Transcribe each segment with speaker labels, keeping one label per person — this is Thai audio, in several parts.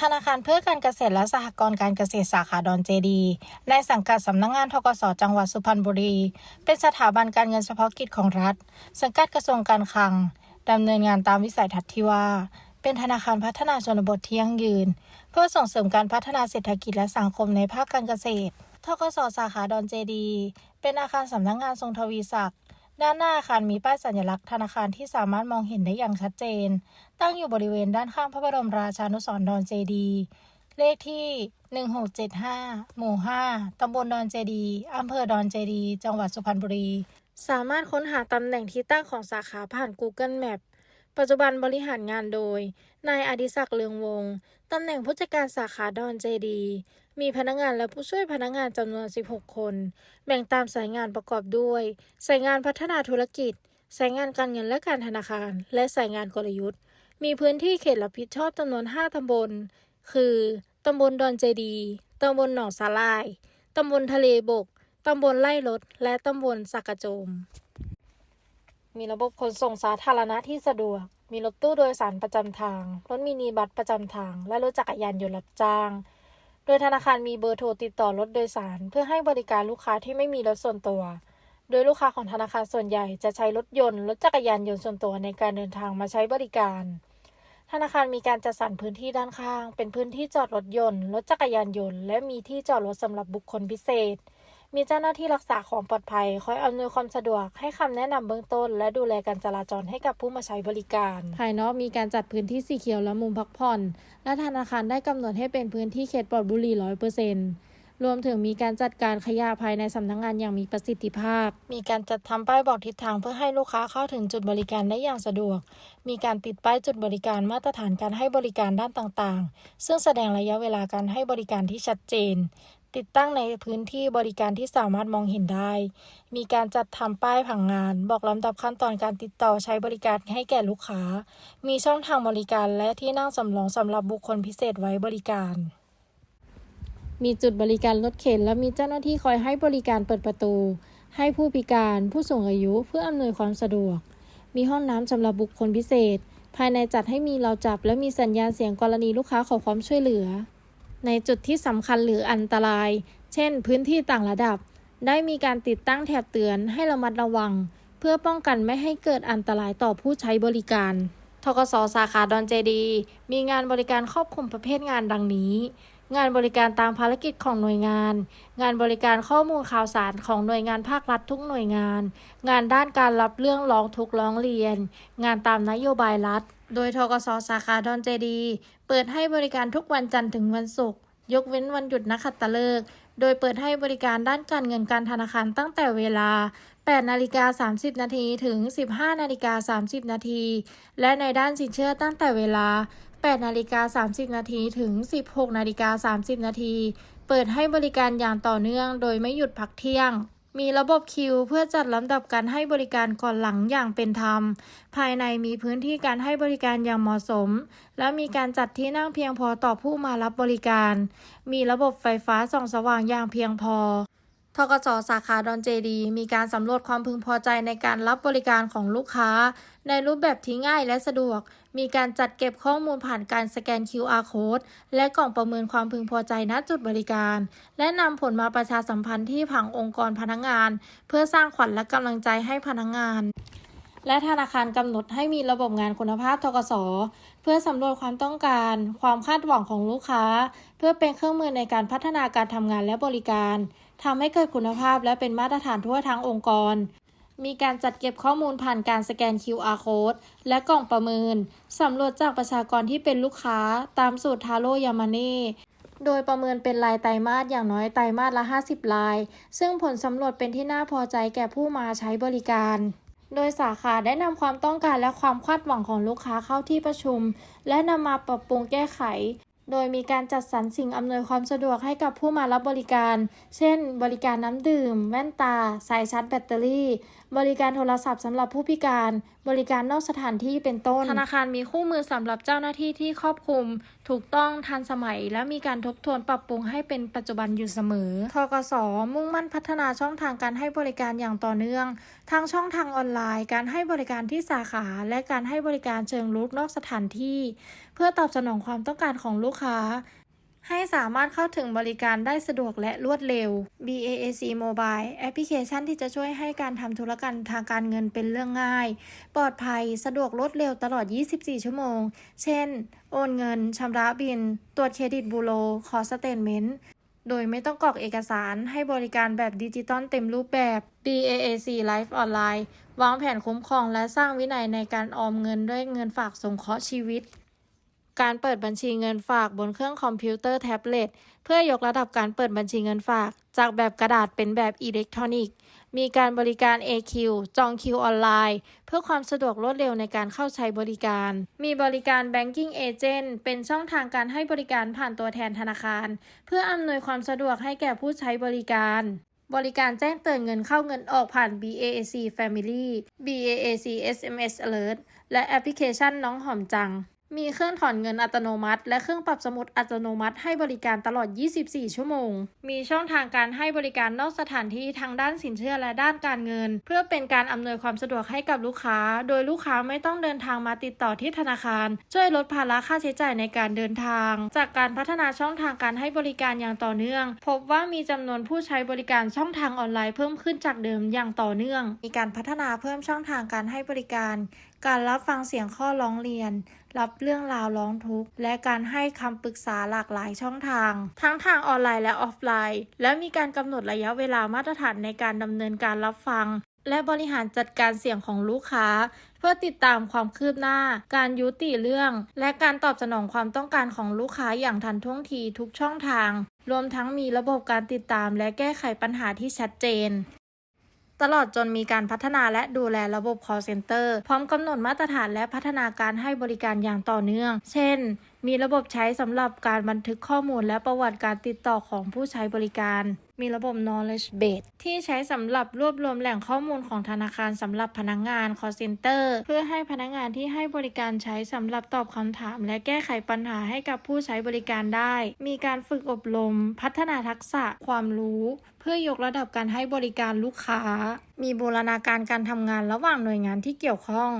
Speaker 1: ธนาคารเพื่อการเกษตรและสหกรณ์การเกษตรสาขาดอนเจดี ในสังกัดสำนักงงานทกสจังหวัดสุพรรณบุรี เป็นสถาบันการเงินเฉพาะกิจของรัฐ สังกัดกระทรวงการคลังดำเนินงานตามวิสัยทัศน์ที่ว่า เป็นธนาคารพัฒนาชนบทที่ยั่งยืน เพื่อส่งเสริมการพัฒนาเศรษฐกิจและสังคมในภาคการเกษตรทกสสาขาดอนเจดี เป็นอาคารสำนักงานทรงทวีศักดิ์ ด้านหน้าอาคารมีป้ายสัญลักษณ์ธนาคารที่สามารถมองเห็นได้อย่างชัดเจน ตั้งอยู่บริเวณด้านข้างพระบรมราชานุสรณ์ดอนเจดีเลขที่ 1675 หมู่ 5 ตำบลดอนเจดี อำเภอดอนเจดี จังหวัดสุพรรณบุรี สามารถค้นหาตำแหน่งที่ตั้งของสาขาผ่าน Google Map ปัจจุบันบริหารงานโดย นายอดิศักดิ์เลืองวงศ์ตำแหน่งผู้จัดการสาขาดอนเจดี มีพนักงานและผู้ช่วยพนักงานจำนวน 16 คน แบ่งตามสายงานประกอบด้วย สายงานพัฒนาธุรกิจ สายงานการเงินและการธนาคาร และสายงานกลยุทธ์ มีพื้นที่เขตรับผิดชอบจำนวน 5 ตำบล คือ ตำบลดอนเจดี ตำบลหนองสาลาย ตำบลทะเลบก ตำบลไล่รถ และตำบลสักกะโจม มีระบบขนส่งสาธารณะที่สะดวกมีรถตู้โดยสารประจำทาง รถมินิบัสประจำทาง และรถจักรยานยนต์รับจ้าง โดยธนาคารมีเบอร์โทรติดต่อรถโดยสาร เพื่อให้บริการลูกค้าที่ไม่มีรถส่วนตัว โดยลูกค้าของธนาคารส่วนใหญ่จะใช้รถยนต์ รถจักรยานยนต์ส่วนตัวในการเดินทางมาใช้บริการ ธนาคารมีการจัดสรรพื้นที่ด้านข้าง เป็นพื้นที่จอดรถยนต์ รถจักรยานยนต์ และมีที่จอดรถสำหรับบุคคลพิเศษ มีเจ้าหน้าที่รักษาความปลอดภัย คอยอำนวยความสะดวกให้คำแนะนำเบื้องต้น และดูแลการจราจรให้กับผู้มาใช้บริการ ภายนอกมีการจัดพื้นที่สีเขียวและมุมพักผ่อน และธนาคารได้กำหนดให้เป็นพื้นที่เขตปลอดบุหรี่ร้อยเปอร์เซ็นต์รวมถึงมีการจัดการขยะภายในสำนักงงานอย่างมีประสิทธิภาพ มีการจัดทำป้ายบอกทิศทางเพื่อให้ลูกค้าเข้าถึงจุดบริการได้อย่างสะดวก มีการติดป้ายจุดบริการมาตรฐานการให้บริการด้านต่างๆ ซึ่งแสดงระยะเวลาการให้บริการที่ชัดเจน ติดตั้งในพื้นที่บริการที่สามารถมองเห็นได้ มีการจัดทำป้ายผังงาน บอกลำดับขั้นตอนการติดต่อใช้บริการให้แก่ลูกค้า มีช่องทางบริการและที่นั่งสำรองสำหรับบุคคลพิเศษไว้บริการ มีจุดบริการรถเข็น และมีเจ้าหน้าที่คอยให้บริการเปิดประตู ให้ผู้พิการ ผู้สูงอายุเพื่ออำนวยความสะดวก มีห้องน้ำสำหรับบุคคลพิเศษ ภายในจัดให้มีเราจับ และมีสัญญาณเสียงกรณีลูกค้าขอความช่วยเหลือ ในจุดที่สำคัญหรืออันตราย เช่น พื้นที่ต่างระดับ ได้มีการติดตั้งแถบเตือนให้ระมัดระวัง เพื่อป้องกันไม่ให้เกิดอันตรายต่อผู้ใช้บริการ ทกสสาขาดอนเจดี มีงานบริการครอบคลุมประเภทงานดังนี้ งานบริการตามภารกิจของหน่วยงาน งานบริการข้อมูลข่าวสารของหน่วยงานภาครัฐทุกหน่วยงาน งานด้านการรับเรื่องร้องทุกข์ร้องเรียน งานตามนโยบายรัฐ โดยทกสสาขาดอนเจดี เปิดให้บริการทุกวันจันทร์ถึงวันศุกร์ยกเว้นวันหยุดนักขัตฤกษ์โดยเปิดให้บริการด้านการเงินการธนาคารตั้งแต่เวลา 8 นาฬิกา 30 นาทีถึง 15 นาฬิกา 30 นาที และในด้านสินเชื่อตั้งแต่เวลา 8 นาฬิกา 30 นาทีถึง 16 นาฬิกา 30 นาที เปิดให้บริการอย่างต่อเนื่องโดยไม่หยุดพักเที่ยง มีระบบคิวเพื่อจัดลำดับการให้บริการก่อนหลังอย่างเป็นธรรม ภายในมีพื้นที่การให้บริการอย่างเหมาะสม และมีการจัดที่นั่งเพียงพอต่อผู้มารับบริการ มีระบบไฟฟ้าส่องสว่างอย่างเพียงพอ ทกสสาขาดอนเจดี มีการสำรวจความพึงพอใจในการรับบริการของลูกค้า ในรูปแบบที่ง่ายและสะดวก มีการจัดเก็บข้อมูลผ่านการสแกน QR code และกล่องประเมินความพึงพอใจณจุดบริการ และนำผลมาประชาสัมพันธ์ที่ผังองค์กรพนักงาน เพื่อสร้างขวัญและกำลังใจให้พนักงานและธนาคารกำหนดให้มีระบบงานคุณภาพทกส เพื่อสำรวจความต้องการ ความคาดหวังของลูกค้า เพื่อเป็นเครื่องมือในการพัฒนาการทำงานและบริการ ทำให้เกิดคุณภาพและเป็นมาตรฐานทั่วทั้งองค์กร มีการจัดเก็บข้อมูลผ่านการสแกน QR code และกล่องประเมิน สำรวจจากประชากรที่เป็นลูกค้าตามสูตรทาโร่ยามาน่โดยประเมินเป็นรายไตรมาสอย่างน้อยไตรมาสละ 50 ราย ซึ่งผลสำรวจเป็นที่น่าพอใจแก่ผู้มาใช้บริการ โดยสาขาได้นำความต้องการและความคาดหวังของลูกค้าเข้าที่ประชุม และนำมาปรับปรุงแก้ไข โดยมีการจัดสรรสิ่งอำนวยความสะดวกให้กับผู้มารับบริการ เช่น บริการน้ำดื่ม แว่นตา สายชาร์จแบตเตอรี่ บริการโทรศัพท์สำหรับผู้พิการ บริการนอกสถานที่เป็นต้น ธนาคารมีคู่มือสำหรับเจ้าหน้าที่ที่ครอบคลุม ถูกต้องทันสมัย และมีการทบทวนปรับปรุงให้เป็นปัจจุบันอยู่เสมอ ทกส มุ่งมั่นพัฒนาช่องทางการให้บริการอย่างต่อเนื่อง ทั้งช่องทางออนไลน์ การให้บริการที่สาขา และการให้บริการเชิงรุกนอกสถานที่ เพื่อตอบสนองความต้องการของลูกค้า ให้สามารถเข้าถึงบริการได้สะดวกและรวดเร็ว BAAC Mobile แอปพลิเคชันที่จะช่วยให้การทำธุรกรรมทางการเงินเป็นเรื่องง่าย ปลอดภัยสะดวกรวดเร็วตลอด 24 ชั่วโมง เช่น โอนเงินชำระบิน ตรวจเครดิตบูโรขอสเตทเมนต์โดยไม่ต้องกรอกเอกสารให้บริการแบบดิจิตอลเต็มรูปแบบ BAAC Life Online วางแผนคุ้มครองและสร้างวินัยในการออมเงินด้วยเงินฝากสงเคราะห์ชีวิต การเปิดบัญชีเงินฝากบนเครื่องคอมพิวเตอร์แท็บเล็ตเพื่อยกระดับการเปิดบัญชีเงินฝาก จากแบบกระดาษเป็นแบบอิเล็กทรอนิกส์ มีการบริการ AQ จองคิวออนไลน์ เพื่อความสะดวกรวดเร็วในการเข้าใช้บริการ มีบริการ Banking Agent เป็นช่องทางการให้บริการผ่านตัวแทนธนาคาร เพื่ออำนวยความสะดวกให้แก่ผู้ใช้บริการบริการแจ้งเตือนเงินเข้าเงินออกผ่าน BAAC Family BAAC SMS Alert และแอปพลิเคชันน้องหอมจัง มีเครื่องถอนเงินอัตโนมัติ และเครื่องปรับสมุดอัตโนมัติให้บริการตลอด 24 ชั่วโมง มีช่องทางการให้บริการนอกสถานที่ทางด้านสินเชื่อและด้านการเงิน เพื่อเป็นการอำนวยความสะดวกให้กับลูกค้า โดยลูกค้าไม่ต้องเดินทางมาติดต่อที่ธนาคาร ช่วยลดภาระค่าใช้จ่ายในการเดินทาง จากการพัฒนาช่องทางการให้บริการอย่างต่อเนื่อง พบว่ามีจำนวนผู้ใช้บริการช่องทางออนไลน์เพิ่มขึ้นจากเดิมอย่างต่อเนื่อง มีการพัฒนาเพิ่มช่องทางการให้บริการ การรับฟังเสียงข้อร้องเรียน รับเรื่องราวร้องทุกข์ และการให้คำปรึกษาหลากหลายช่องทาง ทั้งทางออนไลน์และออฟไลน์ และมีการกำหนดระยะเวลามาตรฐานในการดำเนินการรับฟัง และบริหารจัดการเสียงของลูกค้า เพื่อติดตามความคืบหน้า การยุติเรื่อง และการตอบสนองความต้องการของลูกค้าอย่างทันท่วงทีทุกช่องทาง รวมทั้งมีระบบการติดตามและแก้ไขปัญหาที่ชัดเจน ตลอดจนมีการพัฒนาและดูแลระบบ call center พร้อมกำหนดมาตรฐานและพัฒนาการให้บริการอย่างต่อเนื่อง เช่น มีระบบใช้สำหรับการบันทึกข้อมูลและประวัติการติดต่อของผู้ใช้บริการ มีระบบ knowledge base ที่ใช้สำหรับรวบรวมแหล่งข้อมูลของธนาคารสำหรับพนักงาน call center เพื่อให้พนักงานที่ให้บริการใช้สำหรับตอบคำถาม และแก้ไขปัญหาให้กับผู้ใช้บริการได้ มีการฝึกอบรม พัฒนาทักษะความรู้ เพื่อยกระดับการให้บริการลูกค้า มีบูรณาการการทำงานระหว่างหน่วยงานที่เกี่ยวข้อง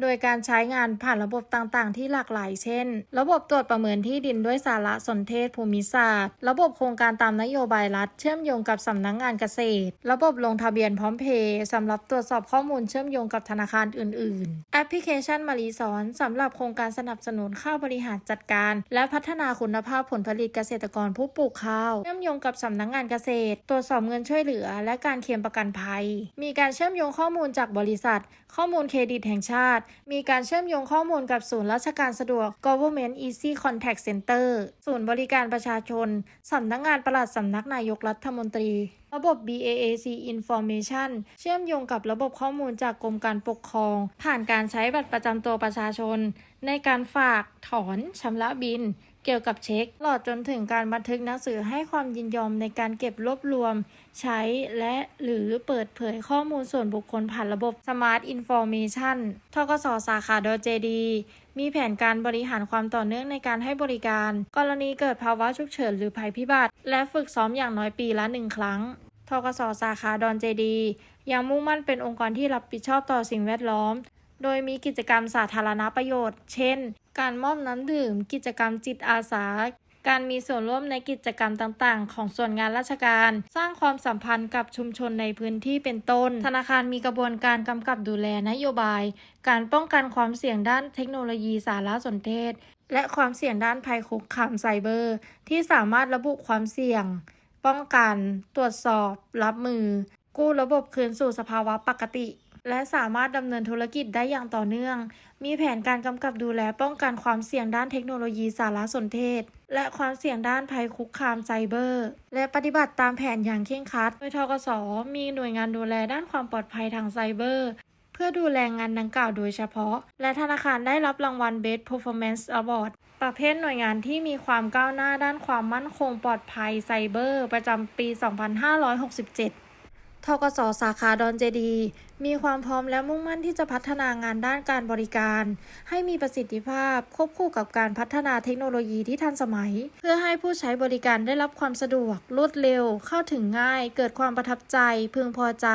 Speaker 1: โดยการใช้งานผ่านระบบต่างๆ ที่หลากหลาย เช่น ระบบตรวจประเมินที่ดินด้วยสารสนเทศภูมิศาสตร์ ระบบโครงการตามนโยบายรัฐเชื่อมโยงกับสำนักงงานเกษตร ระบบลงทะเบียนพร้อมเพย์สำหรับตรวจสอบข้อมูลเชื่อมโยงกับธนาคารอื่น ๆ แอปพลิเคชันมารีสอนสำหรับโครงการสนับสนุนข้าวบริหารจัดการ และพัฒนาคุณภาพผลผลิตเกษตรกรผู้ปลูกข้าวเชื่อมโยงกับสำนักงงานเกษตร ตรวจสอบเงินช่วยเหลือ และการเคลมประกันภัย มีการเชื่อมโยงข้อมูลจากบริษัทข้อมูลเครดิตแห่งชาติ มีการเชื่อมโยงข้อมูลกับศูนย์ราชการสะดวก Government Easy Contact Center ศูนย์บริการประชาชน สำนักงานปลัดสำนักนายกรัฐมนตรี ระบบ BAAC Information เชื่อมโยงกับระบบข้อมูลจากกรมการปกครอง ผ่านการใช้บัตรประจำตัวประชาชน ในการฝาก ถอนชำระบิน เกี่ยวกับเช็คตลอดจนถึงการบันทึกหนังสือให้ความยินยอมในการเก็บรวบรวม ใช้และหรือเปิดเผยข้อมูลส่วนบุคคลผ่านระบบ Smart Information ทกสสาขาดอเจดีมีแผนการบริหารความต่อเนื่องในการให้บริการ กรณีเกิดภาวะฉุกเฉินหรือภัยพิบัติ และฝึกซ้อมอย่างน้อยปีละหนึ่งครั้งทกสสาขาดอนเจดียังมุ่งมั่นเป็นองค์กรที่รับผิดชอบต่อสิ่งแวดล้อม โดยมีกิจกรรมสาธารณประโยชน์ เช่น การมอบน้ำดื่ม กิจกรรมจิตอาสา การมีส่วนร่วมในกิจกรรมต่างๆ ของส่วนงานราชการ สร้างความสัมพันธ์กับชุมชนในพื้นที่เป็นต้น ธนาคารมีกระบวนการกำกับดูแลนโยบาย การป้องกันความเสี่ยงด้านเทคโนโลยีสารสนเทศ และความเสี่ยงด้านภัยคุกคามไซเบอร์ ที่สามารถระบุความเสี่ยง ป้องกัน ตรวจสอบ รับมือ กู้ระบบคืนสู่สภาวะปกติ และสามารถดำเนินธุรกิจได้อย่างต่อเนื่อง มีแผนการกำกับดูแลป้องกันความเสี่ยงด้านเทคโนโลยีสารสนเทศ และความเสี่ยงด้านภัยคุกคามไซเบอร์ และปฏิบัติตามแผนอย่างเคร่งครัด โดยทกส มีหน่วยงานดูแลด้านความปลอดภัยทางไซเบอร์ เพื่อดูแลงานดังกล่าวโดยเฉพาะ และธนาคารได้รับรางวัล Best Performance Award ประเภทหน่วยงานที่มีความก้าวหน้าด้านความมั่นคงปลอดภัยไซเบอร์ ประจำปี 2567 ทกสสาขาดอนเจดี มีความพร้อมและมุ่งมั่นที่จะพัฒนางานด้านการบริการ ให้มีประสิทธิภาพควบคู่กับการพัฒนาเทคโนโลยีที่ทันสมัย เพื่อให้ผู้ใช้บริการได้รับความสะดวก รวดเร็ว เข้าถึงง่าย เกิดความประทับใจ พึงพอใจ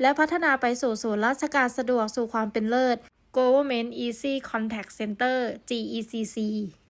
Speaker 1: และพัฒนาไปสู่ศูนย์ราชการสะดวกสู่ความเป็นเลิศ Government Easy Contact Center GECC